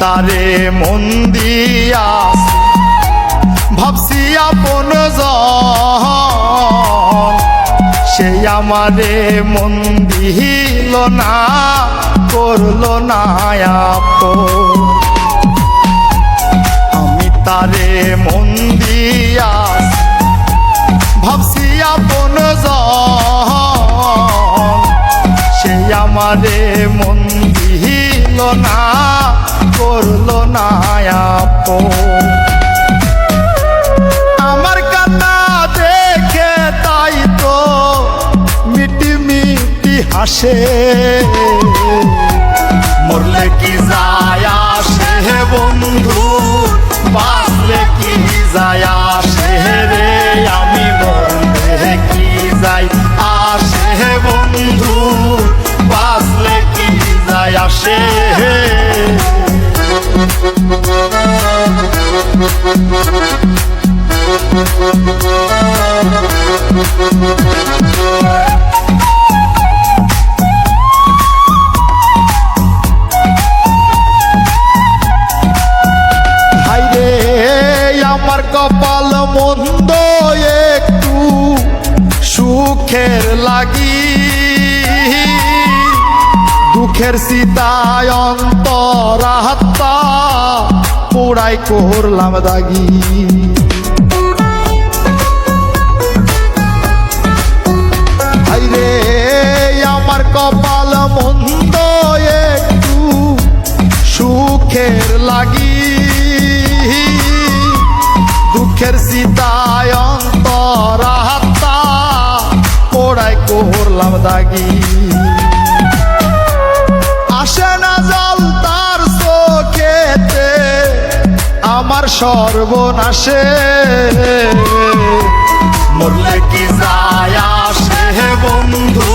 তারে মন্দিয়া ভাবসিয়া পন সে আমারে মন দিল না, করল না আমি তারে মন্দিয়া ভাবসিয়া পন সে আমারে মন দিল না করল না আপন। আমার কান্না দেখে তাই তো মিটি মিটি হাসে। মরলে কি যায় আসে বন্ধু? বাঁচলে কি যায় আসে রে? আমি মরলে কি যাই আসে বন্ধু? বাঁচলে কি যায় আসে? আমার কপাল মন্দ একটু সুখের লাগি। দুঃখের সীতায় অন্তরাত্মা পুরাই করলাম দাগি। দুঃখের সীতায় করলাম দাগি আসে না জল তার চোখেতে, আমার সর্বনাশে। মরলে কি যায় আসে বন্ধু?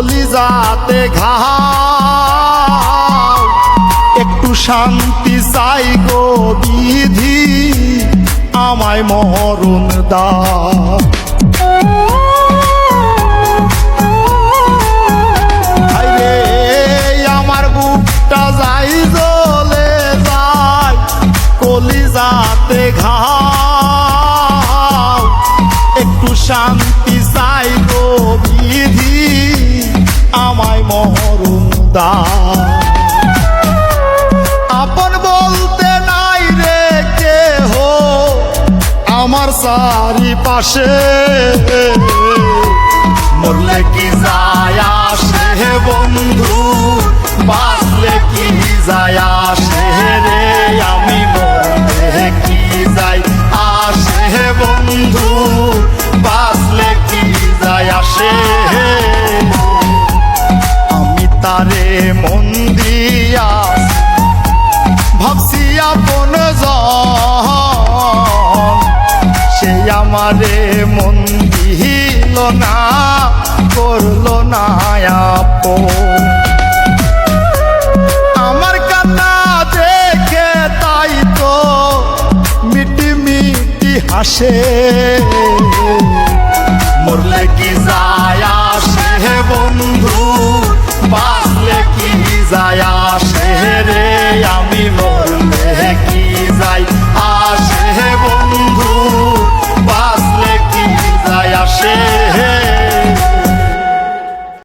কলিজাতে ঘাও। একটু শান্তি চাই গো বিধি, আমায় মরণ দাও। যাই একটু শান্তি চাই গো দা আপন বলতে নাই রে কেহ, আমার চারি পাশে মরলে কি যায় আসে হে বন্ধু, বাঁচলে কি যায় আসে রে? আমি মরলে কি যাই আসে হে বন্ধু, বাঁচলে কি যায় আসে আমি তারে মন দিয়া ভাবছি আপন সে আমারে মন দিল না, করল না আপন। আমার কান্না দেখে তাই তো মিটি মিটি হাসে।